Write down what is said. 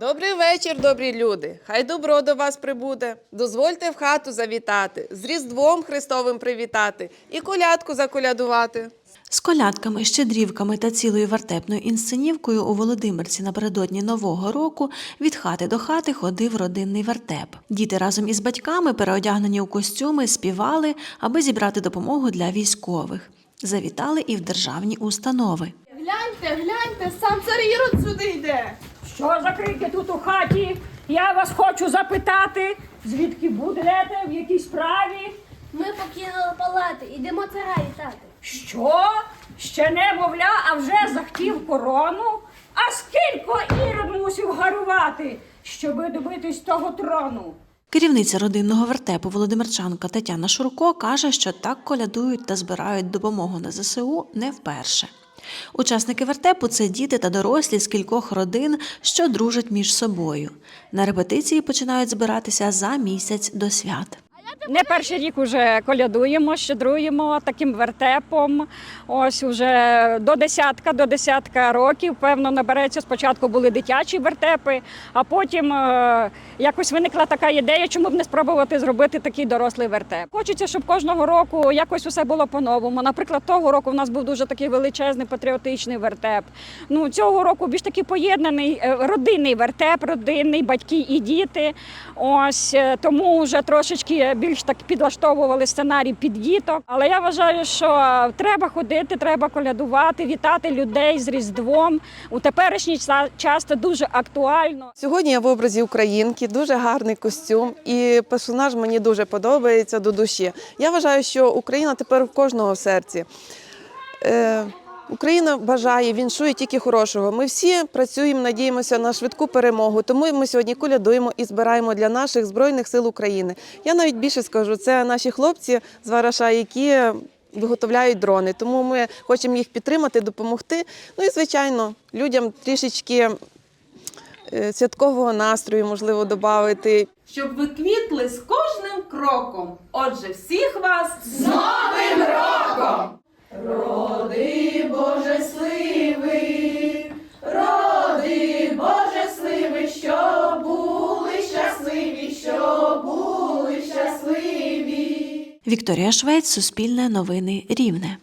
Добрий вечір, добрі люди. Хай добро до вас прибуде. Дозвольте в хату завітати, з Різдвом Христовим привітати і колядку заколядувати. З колядками, щедрівками та цілою вертепною інсценівкою у Володимирці напередодні Нового року від хати до хати ходив родинний вертеп. Діти разом із батьками, переодягнені у костюми, співали, аби зібрати допомогу для військових. Завітали і в державні установи. Гляньте, гляньте, сам цар Ірод сюди йде. Що закрите тут у хаті? Я вас хочу запитати, звідки будете, в якій справі? Ми покинули палати, ідемо цара вітати. Що? Ще не мовля, а вже захтів корону? А скільки Ірод мусив гарувати, щоби добитись того трону? Керівниця родинного вертепу Володимирчанка Тетяна Шурко каже, що так колядують та збирають допомогу на ЗСУ не вперше. Учасники вертепу це діти та дорослі з кількох родин, що дружать між собою. На репетиції починають збиратися за місяць до свят. Не перший рік уже колядуємо, щедруємо таким вертепом. Ось уже до десятка, до десятка років. Певно, набереться. Спочатку були дитячі вертепи, а потім е, якось виникла така ідея, чому б не спробувати зробити такий дорослий вертеп. Хочеться, щоб кожного року якось усе було по-новому. Наприклад, того року в нас був дуже такий величезний патріотичний вертеп. Ну цього року більш такий поєднаний е, родинний вертеп, родинний, батьки і діти. Ось е, тому вже трошечки більш так підлаштовували сценарій під діток. Але я вважаю, що треба ходити, треба колядувати, вітати людей з Різдвом. У теперішній час це дуже актуально. Сьогодні я в образі українки, дуже гарний костюм, і персонаж мені дуже подобається до душі. Я вважаю, що Україна тепер в кожного серці. Е, Україна бажає, віншує тільки хорошого. Ми всі працюємо, надіємося на швидку перемогу. Тому ми сьогодні колядуємо і збираємо для наших збройних сил України. Я навіть більше скажу, це наші хлопці з Вараша, які виготовляють дрони. Тому ми хочемо їх підтримати, допомогти. Ну і звичайно, людям трішечки е, святкового настрою можливо додати. щоб ви квітли з кожним кроком. Отже, всіх вас Вікторія Швець, Суспільне новини Рівне.